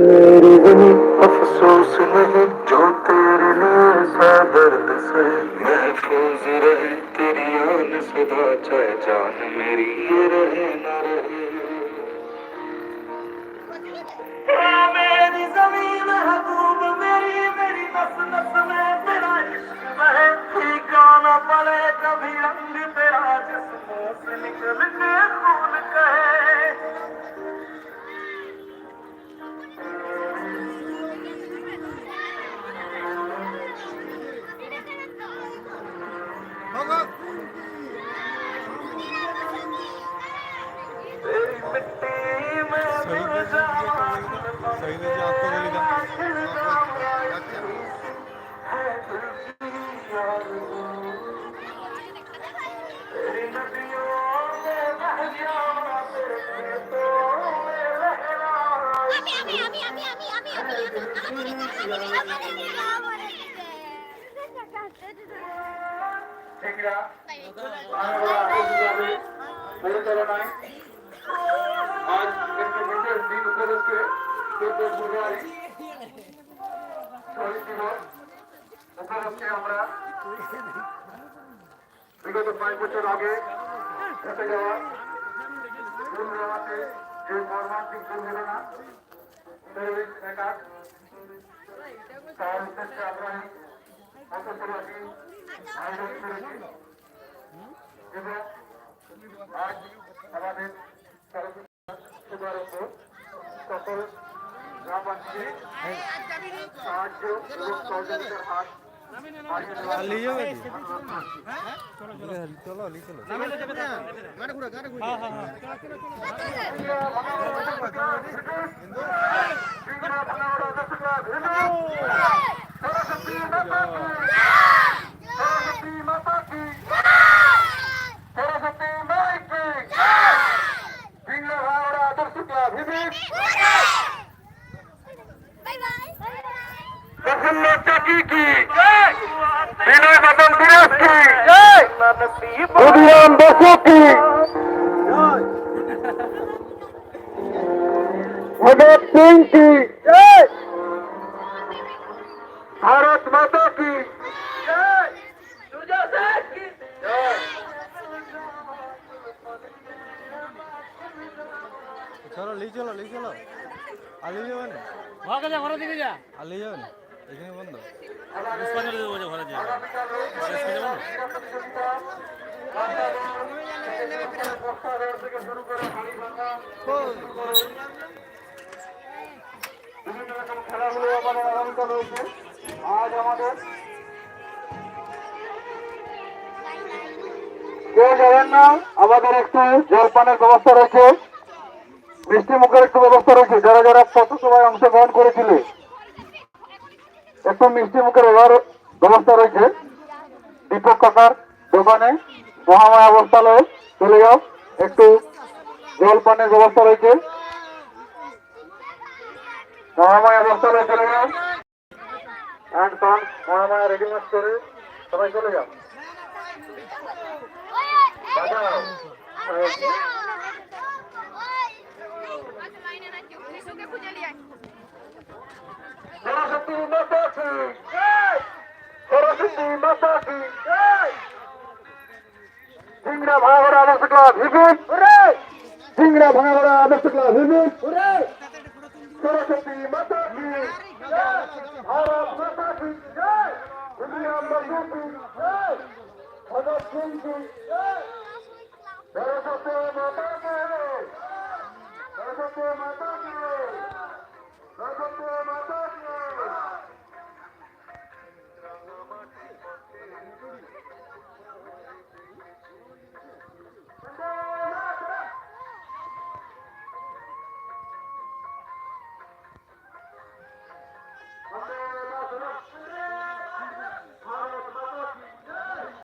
नहीं अफसोस नहीं जो तेरे लिए दर्द से महफूज रहे। तेरी आन सदा चाहे जान मेरी ये रहे ना रहे। मेरी मेरी मेरी फीका पड़े कभी रंग तेरा जिस्मों से निकल के আমি আমি আমি আমি আমি আমি আমি আমি পরিচালনায় আজ একটি বিশেষ দিন উপলক্ষে চোদ্দ ফেব্রুয়ারি শহীদ দিবস উপলক্ষে আমরা যে মর্মান্তিক দুর্ঘটনা আজ আমাদের সরস্বতী শুভারম্ভ সকল গ্রামবাসীকে সাহায্য এবং সহযোগিতার হাত বাড়িয়ে দেওয়ার আর লিয়ে যাবে কি? চলো লি চলো সরস্বতী মাতা কি সরস্বতী মাতা কি সরস্বতী মাই কি সিংহ ভাওড়া আদর্শ ক্লাব হিবিক বাই বাই প্রফুল্ল চাকি কি বিনয় মদন বিরাজ কি অভিরাম বসু কি ভগৎ সিং কি ভারত মাতা কি চলো লি চলো লি চলো আর লিয়ে যাবে না ঘরে দিকে যা আর লিয়ে যাবে না এখানে বন্ধ? আমাদের না আমাদের একটু জলপানের ব্যবস্থা রয়েছে। মিষ্টি মুখের একটু ব্যবস্থা রয়েছে। যারা যারা পথসভায় অংশগ্রহণ করেছিল একটু মিষ্টি মুখের ব্যবহার ব্যবস্থা রয়েছে। দীপক কাকার দোকানে মহামায়া অবস্থালয়ে চলে যাও। একটু জলপানের ব্যবস্থা রয়েছে। মহামায়া অবস্থালয়ে চলে যাও। হ্যান্ড পান মহামায়া রেডিমেড করে সবাই চলে যাও। বাজাও সরস্বতী মাতা কি সরস্বতী মাতা কি সিংড়া ভাঙাগড়া আদর্শ ক্লাব হিবিন সিংড়া ভাঙাগড়া আদর্শ ক্লাব সরস্বতী মাতা কি ভারত মাতা কি উইলিয়াম বসু কি ভগৎ সিং কি সরস্বতী মাতা কি সরস্বতী মাতা